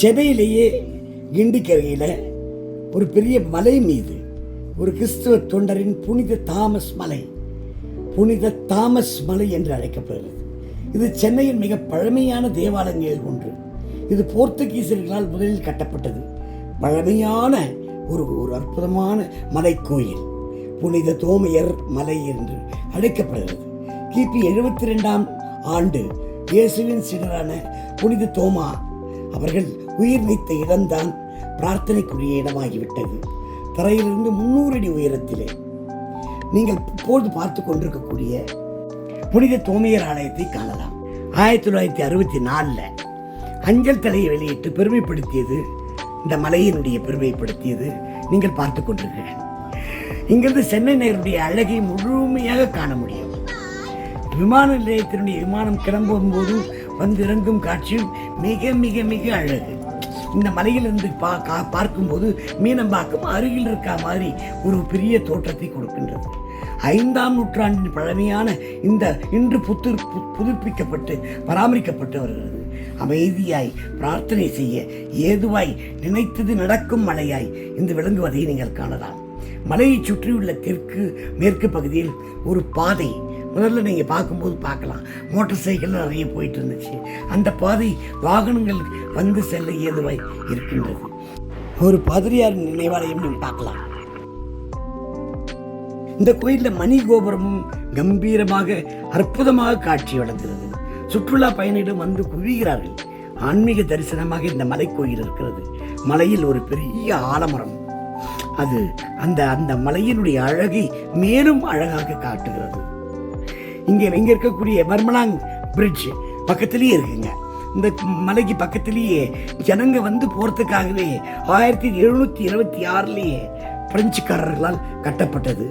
சென்னையிலேயே கிண்டிக்கரையில் ஒரு பெரிய மலை மீது ஒரு கிறிஸ்துவ தொண்டரின் புனித தாமஸ் மலை புனித தாமஸ் மலை என்று அழைக்கப்படுகிறது. இது சென்னையின் மிக பழமையான தேவாலயங்களில் ஒன்று. இது போர்த்துகீசியர்களால் முதலில் கட்டப்பட்டது. பழமையான ஒரு ஒரு அற்புதமான மலைக்கோயில் புனித தோமையர் மலை என்று அழைக்கப்படுகிறது. கிபி எழுபத்தி ரெண்டாம் ஆண்டு இயேசுவின் சீடரான புனித தோமா அவர்கள் உயிர் வைத்த இடம்தான் பிரார்த்தனைக்குரிய இடமாகிவிட்டது. தரையிலிருந்து முன்னூறு அடி உயரத்திலே நீங்கள் இப்போது பார்த்து கொண்டிருக்கக்கூடிய புனித தோமையர் ஆலயத்தை காணலாம். ஆயிரத்தி தொள்ளாயிரத்தி அறுபத்தி நாலில் அஞ்சல் தலையை வெளியிட்டு பெருமைப்படுத்தியது இந்த மலையினுடைய பெருமைப்படுத்தியது நீங்கள் பார்த்து கொண்டிருக்கிறேன் இங்கிருந்து சென்னை நேருடைய அழகை முழுமையாக காண முடியும். விமான நிலையத்தினுடைய விமானம் கிளம்பும் போதும் வந்திறங்கும் காட்சியும் மிக மிக மிக அழகு. இந்த மலையிலிருந்து பா கா பார்க்கும்போது மீனம்பாக்கம் அருகில் இருக்கா மாதிரி ஒரு பெரிய தோற்றத்தை கொடுக்கின்றது. ஐந்தாம் நூற்றாண்டின் பழமையான இந்த இன்று புத்து பு- புதுப்பிக்கப்பட்டு பராமரிக்கப்பட்டு வருகிறது அமைதியாய் பிரார்த்தனை செய்ய ஏதுவாய் நினைத்தது நடக்கும் மலையாய் இந்த விளங்குவதை நீங்கள் காணலாம். மலையை சுற்றியுள்ள தெற்கு மேற்கு பகுதியில் ஒரு பாதை முதல்ல நீங்கள் பார்க்கும்போது பார்க்கலாம். மோட்டார் சைக்கிள் நிறைய போயிட்டு இருந்துச்சு அந்த பாதை வாகனங்கள் வந்து செல்ல ஏதுவாய் இருக்கின்றது. ஒரு பதிரியார் நினைவாலயம் நீங்கள் பார்க்கலாம். இந்த கோயிலில் மணி கோபுரமும் கம்பீரமாக அற்புதமாக காட்சி வழங்குகிறது. சுற்றுலா பயணிகளும் வந்து குவிகிறார்கள். ஆன்மீக தரிசனமாக இந்த மலைக்கோயில் இருக்கிறது. மலையில் ஒரு பெரிய ஆலமரம். அது அந்த அந்த மலையினுடைய அழகை மேலும் அழகாக காட்டுகிறது. இங்கே இங்கே இருக்கக்கூடிய மர்மலாங் பிரிட்ஜ் பக்கத்திலேயே இருக்குங்க. இந்த மலைக்கு பக்கத்திலேயே ஜனங்க வந்து போகிறதுக்காகவே ஆயிரத்தி எழுநூற்றி இருபத்தி ஆறுலேயே பிரெஞ்சுக்காரர்களால் கட்டப்பட்டது.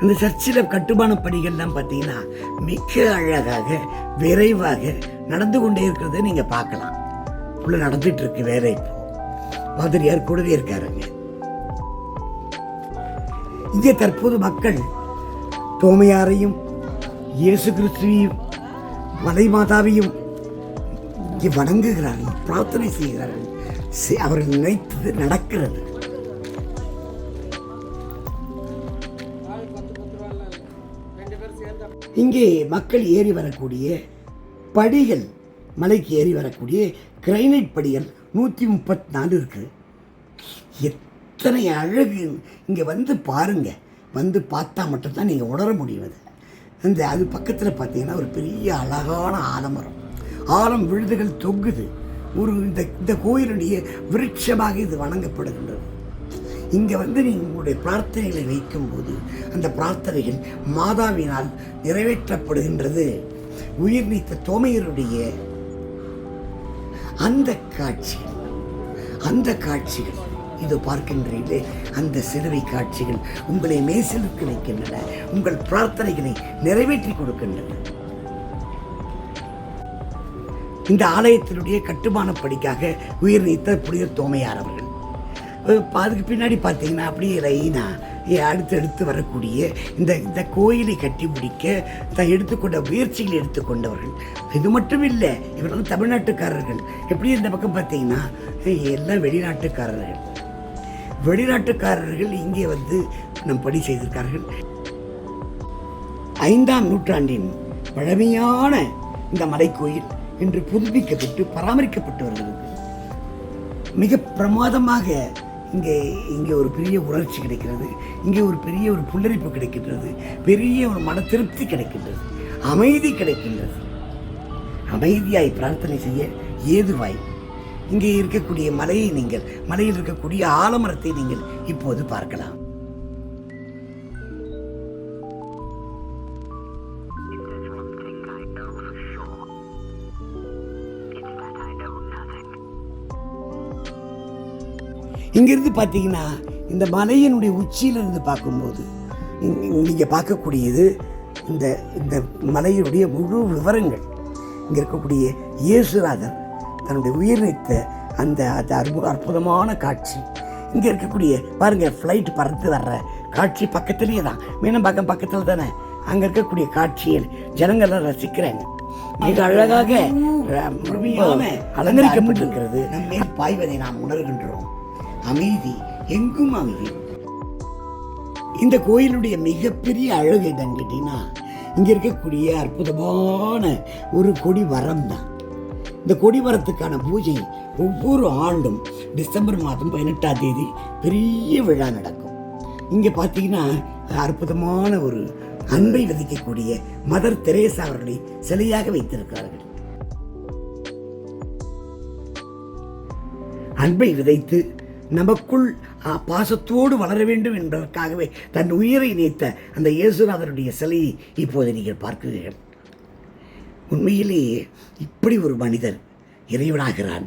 இந்த சர்ச்சில் கட்டுமான பணிகள்லாம் பார்த்தீங்கன்னா மிக அழகாக விரைவாக நடந்து கொண்டே இருக்கிறத நீங்கள் பார்க்கலாம். உள்ளே நடந்துட்டு இருக்கு வேற இப்போ. பாதிரியார் கூடவே இருக்காருங்க. இங்கே தற்போது மக்கள் தோமையாரையும் இயேசு கிறிஸ்துவையும் மலை மாதாவையும் இங்கே வணங்குகிறார்கள் பிரார்த்தனை செய்கிறார்கள். அவர்கள் நினைத்தது நடக்கிறது. இங்கே மக்கள் ஏறி வரக்கூடிய படிகள் மலைக்கு ஏறி வரக்கூடிய கிரைனைட் படிகள் நூற்றி முப்பத்தி நாலு இருக்குது எத்தனை அழகு இங்கே வந்து பாருங்க. வந்து பார்த்தா மட்டும்தான் நீங்கள் உணர முடியும் அது. அந்த அது பக்கத்தில் பார்த்தீங்கன்னா ஒரு பெரிய அழகான ஆலமரம். ஆலம் விழுதுகள் தொங்குது. ஒரு இந்த இந்த கோயிலுடைய விருட்சமாக இது வணங்கப்படுகின்றது. இங்கே வந்து நீங்கள் உங்களுடைய பிரார்த்தனைகளை வைக்கும்போது அந்த பிரார்த்தனைகள் மாதாவினால் நிறைவேற்றப்படுகின்றது. உயிர் நீத்த தோமையருடைய அந்த காட்சிகள் அந்த காட்சிகள் இது பார்க்கின்றீர்களே அந்த சிலுவை காட்சிகள் உங்களை மேசிலுக்கு வைக்கின்றன உங்கள் பிரார்த்தனைகளை நிறைவேற்றி கொடுக்கின்றன. இந்த ஆலயத்தினுடைய கட்டுமான படிக்காக உயிர் நீத்த புனித தோமையார் அவர்கள். அதுக்கு பின்னாடி பார்த்தீங்கன்னா அப்படியே லைனா அடுத்தடுத்து வரக்கூடிய இந்த இந்த கோயிலை கட்டி முடிக்க தான் எடுத்துக்கொண்ட முயற்சிகளை எடுத்துக்கொண்டவர்கள். இது மட்டும் இல்லை இவர்கள் தமிழ்நாட்டுக்காரர்கள். எப்படி இந்த பக்கம் பார்த்தீங்கன்னா எல்லாம் வெளிநாட்டுக்காரர்கள். வெளிநாட்டுக்காரர்கள் இங்கே வந்து நம் பணி செய்திருக்கார்கள். ஐந்தாம் நூற்றாண்டின் பழமையான இந்த மலைக்கோயில் இன்று புதுப்பிக்கப்பட்டு பராமரிக்கப்பட்டு வருகிறது. மிக பிரமாதமாக இங்கே இங்கே ஒரு பெரிய உணர்ச்சி கிடைக்கிறது. இங்கே ஒரு பெரிய ஒரு புல்லரிப்பு கிடைக்கின்றது. பெரிய ஒரு மன திருப்தி கிடைக்கின்றது. அமைதி கிடைக்கின்றது. அமைதியாய் பிரார்த்தனை செய்ய ஏதுவாய் இங்கே இருக்கக்கூடிய மலையை நீங்கள் மலையில் இருக்கக்கூடிய ஆலமரத்தை நீங்கள் இப்போது பார்க்கலாம். இங்கிருந்து பார்த்தீங்கன்னா இந்த மலையினுடைய உச்சியிலிருந்து பார்க்கும்போது நீங்கள் பார்க்கக்கூடியது இந்த இந்த மலையினுடைய முழு விவரங்கள். இங்கே இருக்கக்கூடிய இயேசுநாதர் தன்னுடைய உயிர் நீத்த அந்த அற்பு அற்புதமான காட்சி. இங்கே இருக்கக்கூடிய பாருங்க ஃப்ளைட் பறந்து வர்ற காட்சி பக்கத்துலேயே தான். மீனம்பாக்கம் பக்கத்தில் தானே? அங்கே இருக்கக்கூடிய காட்சியை ஜனங்கள்லாம் ரசிக்கிறாங்க. மிக அழகாக அலங்கரிக்கப்பட்டிருக்கிறது. நம் மேல் பாய்வதை நாம் உணர்கின்றோம். அமைதி எங்கும் அமைதி இந்த கோயிலுடைய மிகப்பெரிய அழகு என்னன்னு கேட்டீங்கன்னா இங்க இருக்கக்கூடிய அற்புதமான ஒரு கொடி வரம் தான். இந்த கொடிவரத்துக்கான பூஜை ஒவ்வொரு ஆண்டும் டிசம்பர் மாதம் பதினெட்டாம் தேதி பெரிய விழா நடக்கும். இங்க பார்த்தீங்கன்னா அற்புதமான ஒரு அன்பை விதைக்கக்கூடிய மதர் தெரேசா அவர்களை சிலையாக வைத்திருக்கிறார்கள். அன்பை விதைத்து நமக்குள் பாசத்தோடு வளர வேண்டும் என்பதற்காகவே தன் உயிரை நீத்த அந்த இயேசுநாதருடைய சிலையை இப்போது நீங்கள் பார்க்கிறீர்கள். உண்மையிலேயே இப்படி ஒரு மனிதர் இறைவனாகிறான்.